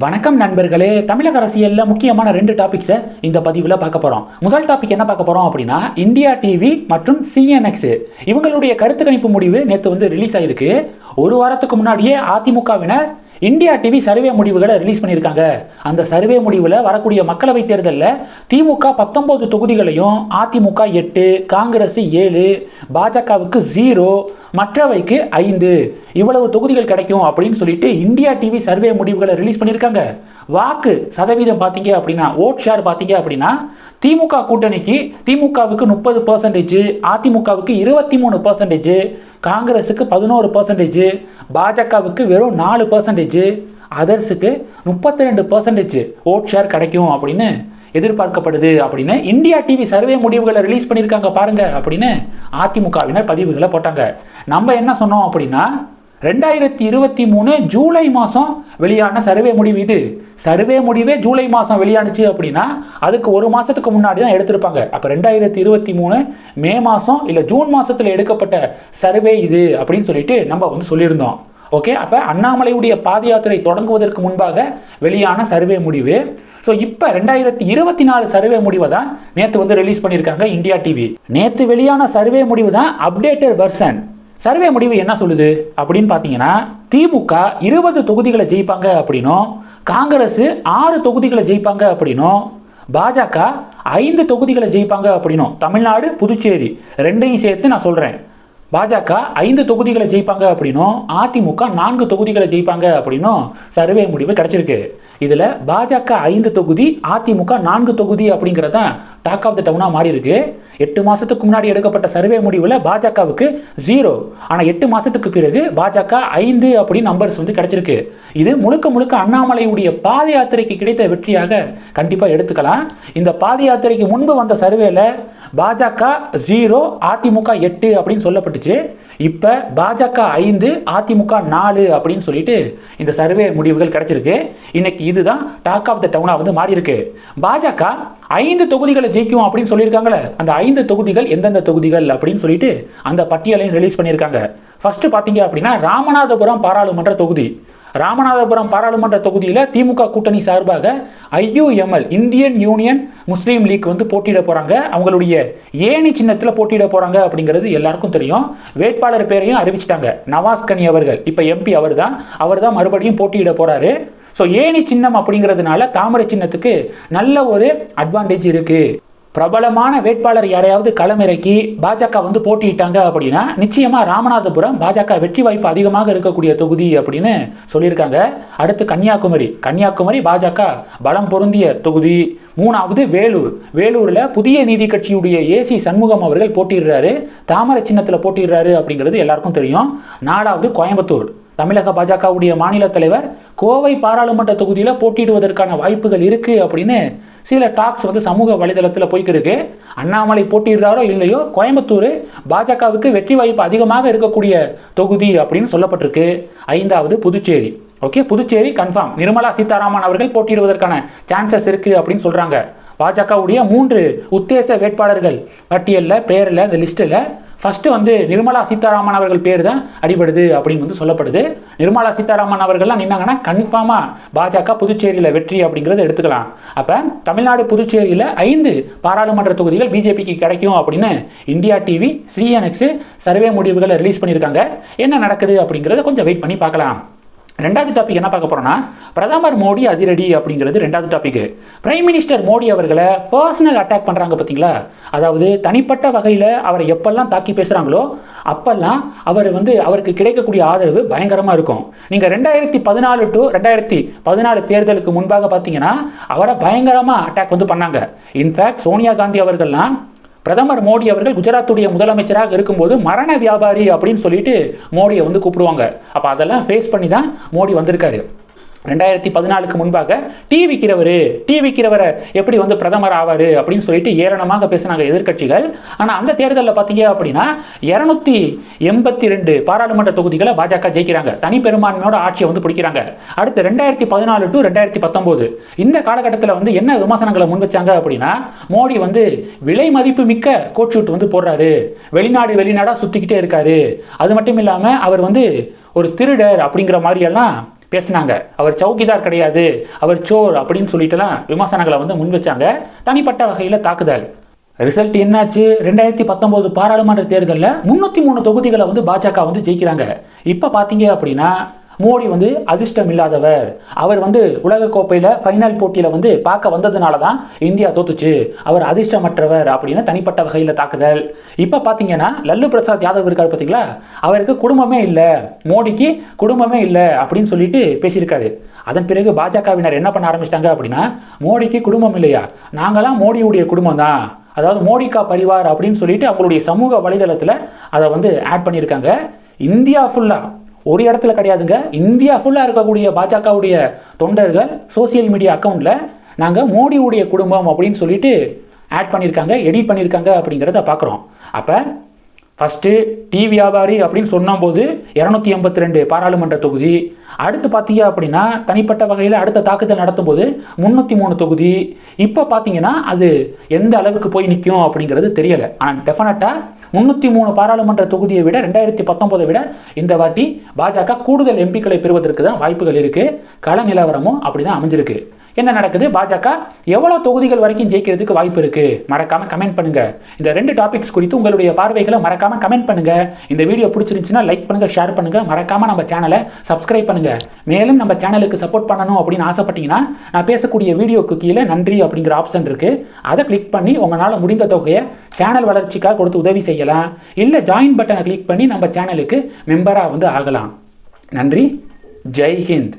வணக்கம் நண்பர்களே. தமிழக அரசியலில் முக்கியமான ரெண்டு டாபிக்ஸை இந்த பதிவில் பார்க்க போகிறோம் முதல் டாபிக் என்ன பார்க்க போகிறோம் அப்படின்னா இந்தியா டிவி மற்றும் சிஎன்எக்ஸ் இவங்களுடைய கருத்து கணிப்பு முடிவு நேற்று வந்து ரிலீஸ் ஆகிருக்கு ஒரு வாரத்துக்கு முன்னாடியே அதிமுகவினர் இந்தியா டிவி சர்வே முடிவுகளை ரிலீஸ் பண்ணியிருக்காங்க. அந்த சர்வே முடிவில் வரக்கூடிய மக்களவைத் தேர்தலில் திமுக பத்தொம்போது தொகுதிகளையும் அதிமுக எட்டு காங்கிரஸ் ஏழு பாஜகவுக்கு ஜீரோ மற்றவைக்கு ஐந்து. இவ்வளவு தொகுதிகள் கிடைக்கும் அப்படின்னு சொல்லிட்டு இந்தியா டிவி சர்வே முடிவுகளை ரிலீஸ் பண்ணியிருக்காங்க. வாக்கு சதவீதம் பார்த்தீங்க அப்படின்னா ஓட் ஷேர் பார்த்தீங்க அப்படின்னா திமுக கூட்டணிக்கு திமுகவுக்கு முப்பது பர்சன்டேஜ் அதிமுகவுக்கு இருபத்தி மூணு பர்சன்டேஜ் காங்கிரஸுக்கு பதினோரு பர்சன்டேஜ் பாஜகவுக்கு வெறும் நாலு பர்சன்டேஜ் அதர்ஸுக்கு முப்பத்தி ரெண்டு பர்சன்டேஜ் ஓட் ஷேர் கிடைக்கும் அப்படின்னு எதிர்பார்க்கப்படுது அப்படின்னு இந்தியா டிவி சர்வே முடிவுகளை ரிலீஸ் பண்ணியிருக்காங்க பாருங்க அப்படின்னு அதிமுகவினர் பதிவுகளை போட்டாங்க. நம்ம என்ன சொன்னோம் அப்படின்னா ரெண்டாயிரத்தி இருபத்தி மூணு ஜூலை மாதம் வெளியான சர்வே முடிவு இது. சர்வே முடிவே ஜூலை மாதம் வெளியானுச்சு அப்படின்னா அதுக்கு ஒரு மாதத்துக்கு முன்னாடி தான் எடுத்திருப்பாங்க. அப்போ ரெண்டாயிரத்தி இருபத்தி மூணு மே மாதம் இல்லை ஜூன் மாதத்தில் எடுக்கப்பட்ட சர்வே இது அப்படின்னு சொல்லிட்டு நம்ம வந்து சொல்லியிருந்தோம். ஓகே அப்போ அண்ணாமலையுடைய பாத யாத்திரை தொடங்குவதற்கு முன்பாக வெளியான சர்வே முடிவு. ஸோ இப்போ ரெண்டாயிரத்தி இருபத்தி நாலு சர்வே முடிவை தான் நேற்று வந்து ரிலீஸ் பண்ணியிருக்காங்க இந்தியா டிவி நேற்று வெளியான சர்வே முடிவு தான் அப்டேட்டட் வெர்சன் சர்வே முடிவு என்ன சொல்லுது? அப்படின்னு பார்த்தீங்கன்னா திமுக இருபது தொகுதிகளை ஜெயிப்பாங்க அப்படின்னும் காங்கிரஸ் ஆறு தொகுதிகளை ஜெயிப்பாங்க அப்படின்னும் பாஜக ஐந்து தொகுதிகளை ஜெயிப்பாங்க அப்படின்னும் தமிழ்நாடு புதுச்சேரி ரெண்டையும் சேர்த்து நான் சொல்கிறேன் பாஜக ஐந்து தொகுதிகளை ஜெயிப்பாங்க அப்படின்னும் அதிமுக நான்கு தொகுதிகளை ஜெயிப்பாங்க அப்படின்னும் சர்வே முடிவு கிடைச்சிருக்கு. இதில் பாஜக ஐந்து தொகுதி அதிமுக நான்கு தொகுதி அப்படிங்கிறது தான் டாக் ஆஃப் த டவுனாக மாறி இருக்கு எட்டு மாதத்துக்கு முன்னாடி எடுக்கப்பட்ட சர்வே முடிவில் பாஜகவுக்கு ஜீரோ ஆனால் எட்டு மாதத்துக்கு பிறகு பாஜக ஐந்து அப்படின்னு நம்பர்ஸ் வந்து கிடைச்சிருக்கு. இது முழுக்க முழுக்க அண்ணாமலையுடைய பாத யாத்திரைக்கு கிடைத்த வெற்றியாக கண்டிப்பாக எடுத்துக்கலாம். இந்த பாத யாத்திரைக்கு முன்பு வந்த சர்வேல பாஜக ஜீரோ அதிமுக எட்டு அப்படின்னு சொல்லப்பட்டுச்சு. இப்போ பாஜக ஐந்து அதிமுக நாலு அப்படின்னு சொல்லிட்டு இந்த சர்வே முடிவுகள் கிடைச்சிருக்கு. இன்னைக்கு இதுதான் டாக் ஆஃப் த டவுனாக வந்து மாறி இருக்கு பாஜக ஐந்து தொகுதிகளை ஜெயிக்கும் அப்படின்னு சொல்லியிருக்காங்களே அந்த ஐந்து தொகுதிகள் எந்தெந்த தொகுதிகள் அப்படின்னு சொல்லிட்டு அந்த பட்டியலையும் ரிலீஸ் பண்ணியிருக்காங்க. ஃபர்ஸ்ட் பார்த்தீங்க அப்படின்னா ராமநாதபுரம் பாராளுமன்ற தொகுதி. ராமநாதபுரம் பாராளுமன்ற தொகுதியில் திமுக கூட்டணி சார்பாக IUML Indian Union Muslim League வந்து போட்டியிட போகிறாங்க அவங்களுடைய ஏணி சின்னத்தில் போட்டியிட போகிறாங்க அப்படிங்கிறது எல்லாருக்கும் தெரியும். வேட்பாளர் பேரையும் அறிவிச்சிட்டாங்க. நவாஸ் கனி அவர்கள். இப்போ எம்பி அவர் தான் அவர் தான் மறுபடியும் போட்டியிட போகிறாரு ஸோ ஏணி சின்னம் அப்படிங்கிறதுனால தாமரை சின்னத்துக்கு நல்ல ஒரு அட்வான்டேஜ் இருக்குது பிரபலமான வேட்பாளர் யாரையாவது களமிறக்கி பாஜக வந்து போட்டியிட்டாங்க அப்படின்னா நிச்சயமா ராமநாதபுரம் பாஜக வெற்றி வாய்ப்பு அதிகமாக இருக்கக்கூடிய தொகுதி அப்படின்னு சொல்லியிருக்காங்க. அடுத்து கன்னியாகுமரி. கன்னியாகுமரி பாஜக பலம் பொருந்திய தொகுதி. மூணாவது வேலூர். வேலூரில் புதிய நீதி கட்சியுடைய ஏசி சண்முகம் அவர்கள் போட்டியிடுறாரு. தாமரை சின்னத்தில் போட்டியிடுறாரு அப்படிங்கிறது எல்லாருக்கும் தெரியும். நாலாவது கோயம்புத்தூர். தமிழக பாஜகவுடைய மாநில தலைவர் கோவை பாராளுமன்ற தொகுதியில் போட்டியிடுவதற்கான வாய்ப்புகள் இருக்கு அப்படின்னு சில டாக்ஸ் வந்து சமூக வலைதளத்தில் போய்க்கிருக்கு. அண்ணாமலை போட்டியிடுறாரோ இல்லையோ கோயம்புத்தூர் பாஜகவுக்கு வெற்றி வாய்ப்பு அதிகமாக இருக்கக்கூடிய தொகுதி அப்படின்னு சொல்லப்பட்டிருக்கு. ஐந்தாவது புதுச்சேரி. ஓகே புதுச்சேரி கன்ஃபார்ம் நிர்மலா சீதாராமன் அவர்கள் போட்டியிடுவதற்கான சான்சஸ் இருக்கு அப்படின்னு சொல்றாங்க. பாஜகவுடைய மூன்று உத்தேச வேட்பாளர்கள் பட்டியலில் பேரில் இந்த லிஸ்ட்டில் ஃபஸ்ட்டு வந்து நிர்மலா சீதாராமன் அவர்கள் பேர் தான் அடிபடுது அப்படின்னு வந்து சொல்லப்படுது. நிர்மலா சீதாராமன் அவர்கள்லாம் நின்னாங்கன்னா கன்ஃபார்மாக பாஜக புதுச்சேரியில் வெற்றி அப்படிங்கிறத எடுத்துக்கலாம். அப்போ தமிழ்நாடு புதுச்சேரியில் ஐந்து பாராளுமன்ற தொகுதிகள் பிஜேபிக்கு கிடைக்கும் அப்படின்னு இந்தியா டிவி சிஎன்எக்ஸ் சர்வே முடிவுகளை ரிலீஸ் பண்ணியிருக்காங்க. என்ன நடக்குது அப்படிங்கிறத கொஞ்சம் வெயிட் பண்ணி பார்க்கலாம். ரெண்டாவது டாபிக் என்ன பார்க்க போகிறோம்னா பிரதமர் மோடி அதிரடி அப்படிங்கிறது ரெண்டாவது டாபிக் பிரைம் மினிஸ்டர் மோடி அவர்களை பர்சனல் அட்டாக் பண்ணுறாங்க பார்த்தீங்களா? அதாவது தனிப்பட்ட வகையில் அவரை எப்பெல்லாம் தாக்கி பேசுகிறாங்களோ அப்பெல்லாம் அவர் வந்து அவருக்கு கிடைக்கக்கூடிய ஆதரவு பயங்கரமாக இருக்கும். நீங்கள் ரெண்டாயிரத்தி பதினாலு டு ரெண்டாயிரத்தி பதினாலு தேர்தலுக்கு முன்பாக பார்த்தீங்கன்னா அவரை பயங்கரமாக அட்டாக் வந்து பண்ணாங்க. இன்ஃபேக்ட் சோனியா காந்தி அவர்கள்லாம் பிரதமர் மோடி அவர்கள் குஜராத்துடைய முதலமைச்சராக இருக்கும்போது மரண வியாபாரி அப்படின்னு சொல்லிட்டு மோடியை வந்து கூப்பிடுவாங்க. அப்போ அதெல்லாம் ஃபேஸ் பண்ணி தான் மோடி வந்திருக்காரு. ரெண்டாயிரத்தி பதினாலுக்கு முன்பாக டீ விற்கிறவர் டீ விற்கிறவரை எப்படி வந்து பிரதமர் ஆவார் அப்படின்னு சொல்லிட்டு ஏளனமாக பேசினாங்க எதிர்க்கட்சிகள். ஆனால் அந்த தேர்தலில் பார்த்தீங்க அப்படின்னா இரநூத்தி எண்பத்தி ரெண்டு பாராளுமன்ற தொகுதிகளை பாஜக ஜெயிக்கிறாங்க. தனி பெரும்பான்மையோட ஆட்சியை வந்து பிடிக்கிறாங்க. அடுத்து ரெண்டாயிரத்தி பதினாலு டு ரெண்டாயிரத்தி பத்தொம்போது இந்த காலகட்டத்தில் வந்து என்ன விமர்சனங்களை முன் வச்சாங்க அப்படின்னா மோடி வந்து விலை மதிப்பு மிக்க கோட் ஷூட் வந்து போடுறாரு. வெளிநாடு வெளிநாடாக சுற்றிக்கிட்டே இருக்காரு. அது மட்டும் இல்லாமல் அவர் வந்து ஒரு திருடர் அப்படிங்கிற மாதிரியெல்லாம் பேசினாங்க. அவர் சௌக்கிதார் கிடையாது அவர் சோர் அப்படின்னு சொல்லிட்டுலாம் விமர்சனங்களை வந்து முன் வச்சாங்க. தனிப்பட்ட வகையில் தாக்குதல். ரிசல்ட் என்னாச்சு? ரெண்டாயிரத்தி பத்தொம்போது பாராளுமன்ற தேர்தலில் முந்நூற்றி மூணு தொகுதிகளை வந்து பாஜக வந்து ஜெயிக்கிறாங்க. இப்போ பார்த்தீங்க அப்படின்னா மோடி வந்து அதிர்ஷ்டம் இல்லாதவர் அவர் வந்து உலகக்கோப்பையில் ஃபைனல் போட்டியில் வந்து பார்க்க வந்ததுனால தான் இந்தியா தோத்துச்சு. அவர் அதிர்ஷ்டமற்றவர் அப்படின்னு தனிப்பட்ட வகையில் தாக்குதல். இப்போ பார்த்தீங்கன்னா லல்லு பிரசாத் யாதவ் இருக்கார் பார்த்தீங்களா அவருக்கு குடும்பமே இல்லை. மோடிக்கு குடும்பமே இல்லை அப்படின்னு சொல்லிட்டு பேசியிருக்காரு. அதன் பிறகு பாஜகவினர் என்ன பண்ண ஆரம்பிச்சிட்டாங்க அப்படின்னா மோடிக்கு குடும்பம் இல்லையா? நாங்களாம் மோடியுடைய குடும்பம் தான் அதாவது மோடிகா பரிவார் அப்படின்னு சொல்லிட்டு அவங்களுடைய சமூக வலைதளத்தில் அதை வந்து ஆட் பண்ணியிருக்காங்க. இந்தியா ஃபுல்லாக ஒரு இடத்துல கிடையாதுங்க. இந்தியா ஃபுல்லாக இருக்கக்கூடிய பாஜகவுடைய தொண்டர்கள் சோசியல் மீடியா அக்கௌண்ட்டில் நாங்கள் மோடியுடைய குடும்பம் அப்படின்னு சொல்லிட்டு ஆட் பண்ணியிருக்காங்க எடிட் பண்ணியிருக்காங்க அப்படிங்கிறத பார்க்குறோம் அப்போ ஃபஸ்ட்டு டி வியாபாரி அப்படின்னு சொன்னபோது இரநூத்தி எண்பத்தி ரெண்டு பாராளுமன்ற தொகுதி. அடுத்து பார்த்தீங்க அப்படின்னா தனிப்பட்ட வகையில் அடுத்த தாக்குதல் நடத்தும் போது முந்நூற்றி மூணு தொகுதி. இப்போ பார்த்தீங்கன்னா அது எந்த அளவுக்கு போய் நிற்கும் அப்படிங்கிறது தெரியலை. ஆனால் டெஃபினட்டாக முந்நூற்றி மூணு பாராளுமன்ற தொகுதியை விட ரெண்டாயிரத்தி பத்தொம்போதை விட இந்த வாட்டி பாஜக கூடுதல் எம்பிக்களை பெறுவதற்கு தான் வாய்ப்புகள் இருக்குது கள நிலவரமும் அப்படி தான் அமைஞ்சிருக்கு. என்ன நடக்குது? பாஜக எவ்வளோ தொகுதிகள் வரைக்கும் ஜெயிக்கிறதுக்கு வாய்ப்பு இருக்கு? மறக்காம கமெண்ட் பண்ணுங்க. இந்த ரெண்டு டாபிக்ஸ் குறித்து உங்களுடைய பார்வைகளை மறக்காம கமெண்ட் பண்ணுங்க. இந்த வீடியோ பிடிச்சிருந்துச்சுன்னா லைக் பண்ணுங்க ஷேர் பண்ணுங்க. மறக்காம நம்ம சேனலை சப்ஸ்கிரைப் பண்ணுங்க. மேலும் நம்ம சேனலுக்கு சப்போர்ட் பண்ணணும் அப்படின்னு ஆசைப்பட்டீங்கன்னா நான் பேசக்கூடிய வீடியோக்கு கீழே நன்றி அப்படிங்கிற ஆப்ஷன் இருக்கு. அதை கிளிக் பண்ணி உங்களால் முடிந்த தொகையை சேனல் வளர்ச்சிக்காக கொடுத்து உதவி செய்யலாம். இல்லை ஜாயின் பட்டனை கிளிக் பண்ணி நம்ம சேனலுக்கு மெம்பராக வந்து ஆகலாம். நன்றி. ஜெய் ஹிந்த்.